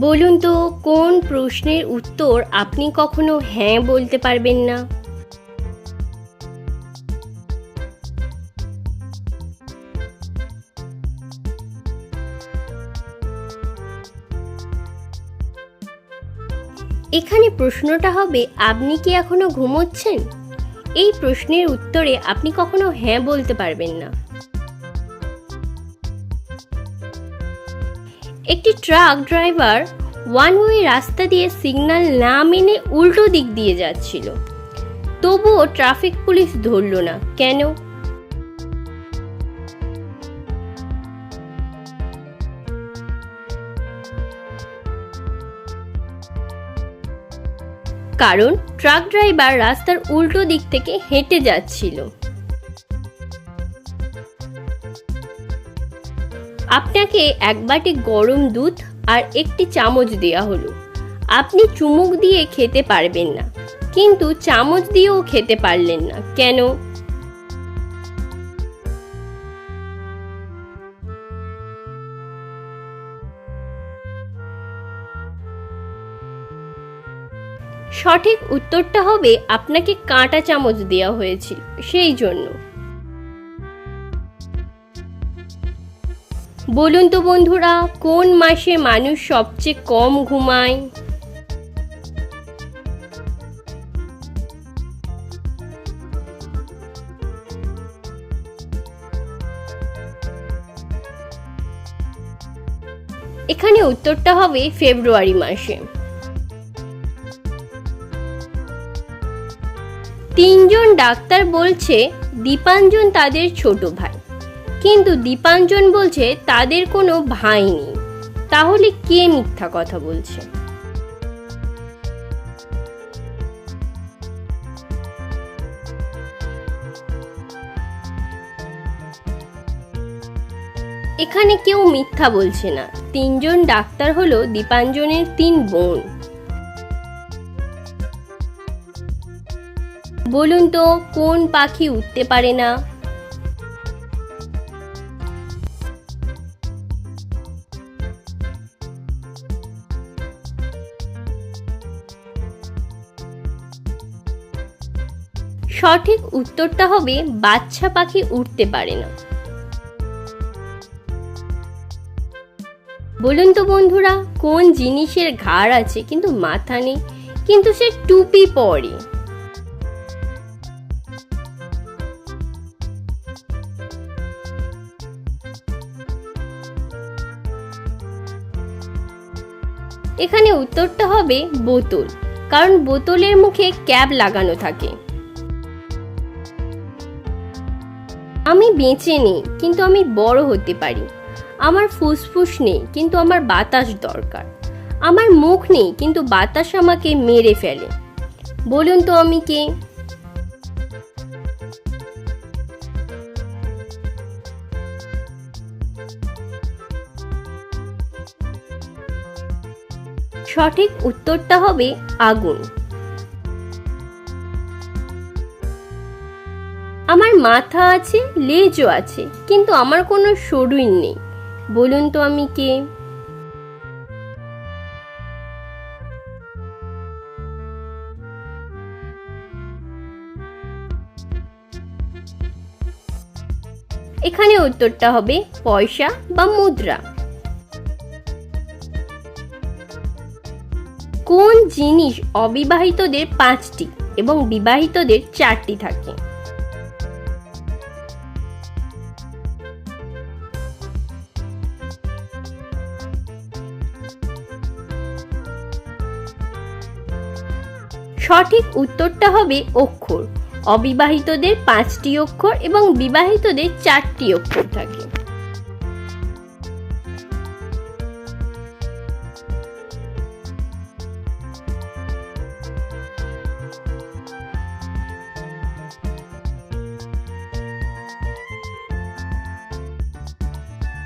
বলুন তো, কোন প্রশ্নের উত্তর আপনি কখনো হ্যাঁ বলতে পারবেন না? এখানে প্রশ্নটা হবে, আপনি কি এখনও ঘুমোচ্ছেন? এই প্রশ্নের উত্তরে আপনি কখনো হ্যাঁ বলতে পারবেন না। একটি ট্রাক ড্রাইভার ওয়ান ওয়ে রাস্তা দিয়ে সিগন্যাল না মেনে উল্টো দিক দিয়ে যাচ্ছিল। তবুও ট্রাফিক পুলিশ ধরল না। কেন? কারণ ট্রাক ড্রাইভার রাস্তার উল্টো দিক থেকে হেঁটে যাচ্ছিল। আপনাকে এক বাটি গরম দুধ আর একটি চামচ দেওয়া হলো। আপনি চুমুক দিয়ে খেতে পারবেন না। কিন্তু চামচ দিয়েও খেতে পারলেন না। কেন? সঠিক উত্তরটা হবে আপনাকে কাঁটা চামচ দেওয়া হয়েছিল সেই জন্য। বলুন তো বন্ধুরা, কোন মাসে মানুষ সবচেয়ে কম ঘুমায়? এখানে উত্তরটা হবে ফেব্রুয়ারি মাসে। তিনজন ডাক্তার বলছে, দীপাঞ্জন তাদের ছোট ভাই। কিন্তু দীপাঞ্জন বলছে তাদের কোনো ভাই নেই। তাহলে কে মিথ্যা কথা বলছে? এখানে কেউ মিথ্যা বলছে না। তিনজন ডাক্তার হলো দীপাঞ্জনের তিন বোন। বলুন তো, কোন পাখি উঠতে পারে না? সঠিক উত্তরটা হবে বাচ্চা পাখি উঠতে পারে না। বলুন তো বন্ধুরা, কোন জিনিসের ঘাড় আছে কিন্তু মাথা নেই, কিন্তু সে টুপি পরে? এখানে উত্তরটা হবে বোতল, কারণ বোতলের মুখে ক্যাপ লাগানো থাকে। আমি বেঁচে নেই, কিন্তু আমি বড় হতে পারি। আমার ফুসফুস নেই, কিন্তু আমার বাতাস দরকার। আমার মুখ নেই, কিন্তু বাতাস আমাকে মেরে ফেলে। বলুন তো আমি কে? সঠিক উত্তরটা হবে আগুন। আমার মাথা আছে, লেজও আছে, কিন্তু আমার কোনো শরীর নেই। বলুন তো আমি কে? এখানে উত্তরটা হবে পয়সা বা মুদ্রা। কোন জিনিস অবিবাহিতদের পাঁচটি এবং বিবাহিতদের চারটি থাকে? সঠিক উত্তরটা হবে অক্ষর। অবিবাহিতদের পাঁচটি অক্ষর এবং বিবাহিতদের চারটি অক্ষর থাকে।